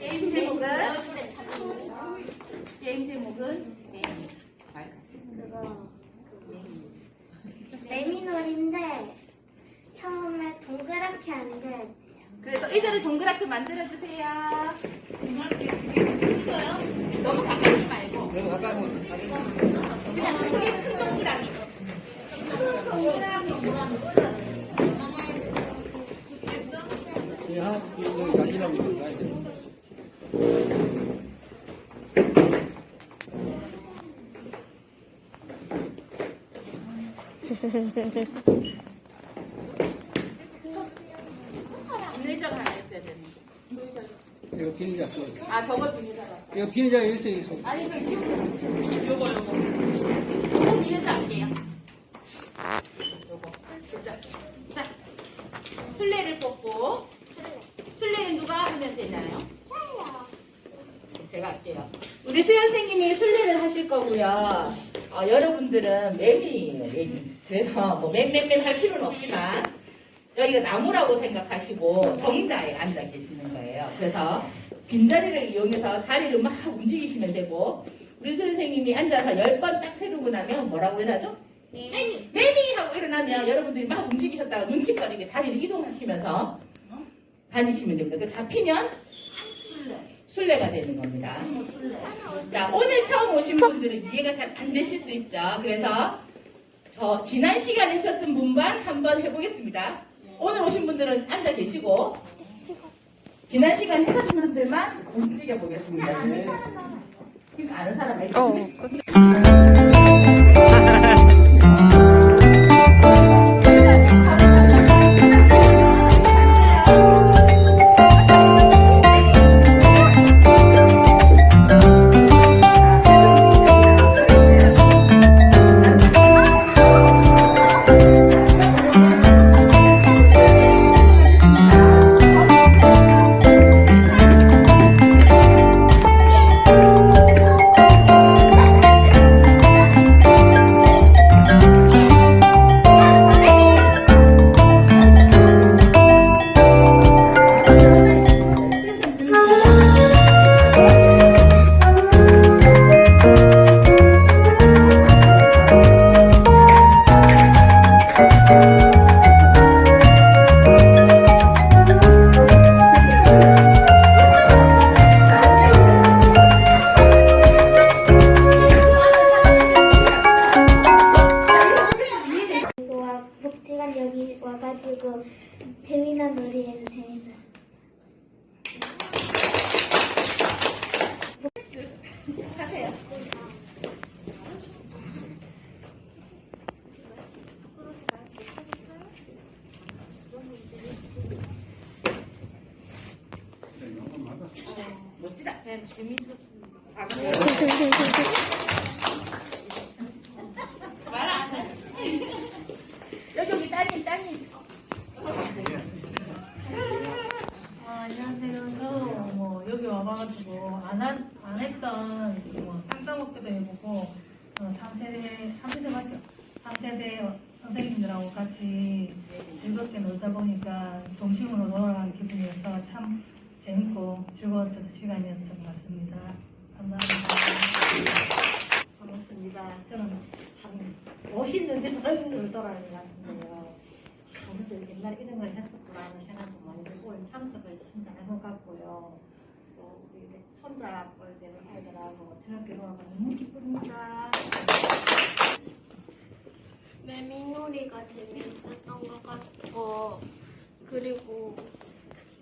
게임 제목은 게임 제목은 그거 레미놀인데 처음에 동그랗게 한데 그래서 이들을 동그랗게 만들어 주세요. 너무 가까이 말고 그리고 아까 뭐 그냥 크게 큰 동그라미. 큰 동그라미 그냥 하나 이거 가지나무 있는 거 아니야? 이거 비닐자 아 저거 비닐자가. 이거 비닐자 여기 있어 아니 그럼 지우세요. 요거 요거. 요거 비닐자 할게요. 요거. 자, 자 술래를 뽑고 술래는 누가 하면 되나요? 제가 할게요. 우리 수연 선생님이 술래를 하실 거고요. 어, 여러분들은 매미예요, 매미. 그래서 뭐 맴맴맴 할 필요는 없지만 여기가 나무라고 생각하시고 정자에 앉아 계시는 거예요. 그래서 빈자리를 이용해서 자리를 막 움직이시면 되고 우리 선생님이 앉아서 열번딱 세르고 나면 뭐라고 일하죠? 매미! 매미! 하고 일어나면 여러분들이 막 움직이셨다가 눈치거리게 자리를 이동하시면서 다니시면 됩니다. 그 잡히면 술래가 되는 겁니다. 자, 오늘 처음 오신 분들은 이해가 잘 안 되실 수 있죠. 그래서 저 지난 시간에 쳤던 분만 한번 해보겠습니다. 오늘 오신 분들은 앉아 계시고 지난 시간에 하셨던 분들만 움직여 보겠습니다. 네. 그러니까 아는 사람 알죠? 와가지고 재미난 놀이 해도 되나? 하세요. 멋지다. 그냥 재밌었습니다. 아, 그래요? 말안 해. 여기 여기 따님 따님. 아, 안녕하세요. 저뭐 여기 와봐가지고 안, 한, 안 했던 뭐땅 따먹기도 해보고 어, 3세대, 3세대 맞죠? 3세대 선생님들하고 같이 즐겁게 놀다 보니까 동심으로 돌아가는 기분이어서 참 재밌고 즐거웠던 시간이었던 것 같습니다. 감사합니다. 반갑습니다. 저는 한 50년 전에 놀더라는 것 같은데요. 아무튼 옛날에 이런 걸 했었구나라는 생각도 많이 들고 참석을 참 잘한 것 같고요. 또 우리 손자 뻘 되는 아이들하고 저녁에 놀아서 너무 기쁩니다. 매미놀이가 재미있었던 것 같고 그리고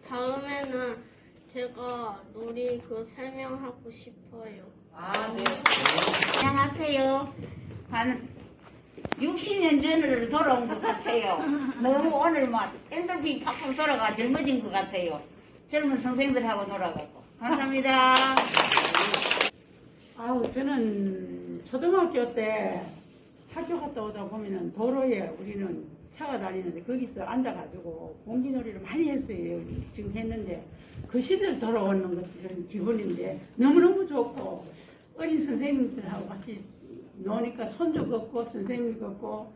다음에는 제가 놀이 그 설명하고 싶어요. 아 네. 안녕하세요. 한 60년 전으로 돌아온 것 같아요. 너무 오늘 막 엔돌핀 팍팍 돌아가 젊어진 것 같아요. 젊은 선생들하고 놀아가고. 감사합니다. 아우 저는 초등학교 때 학교 갔다 오다 보면은 도로에 우리는 차가 다니는데 거기서 앉아가지고 공기놀이를 많이 했어요. 지금 했는데 그 시절 돌아오는 것들은 기분인데 너무너무 좋고 어린 선생님들하고 같이 노니까 손주 걷고 선생님 걷고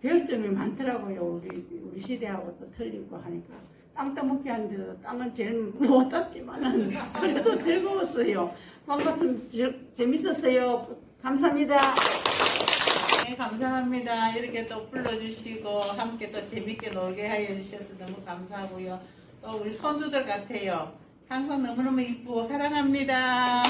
배울 점이 많더라고요. 우리 우리 시대하고 또 틀리고 하니까 땅 따먹기 하는데도 땅은 제일 못 땄지만은 그래도 즐거웠어요. 반갑습니다. 재- 재밌었어요. 감사합니다. 네, 감사합니다. 이렇게 또 불러주시고 함께 또 재밌게 놀게 하여 주셔서 너무 감사하고요. 또 우리 손주들 같아요. 항상 너무너무 이쁘고 사랑합니다.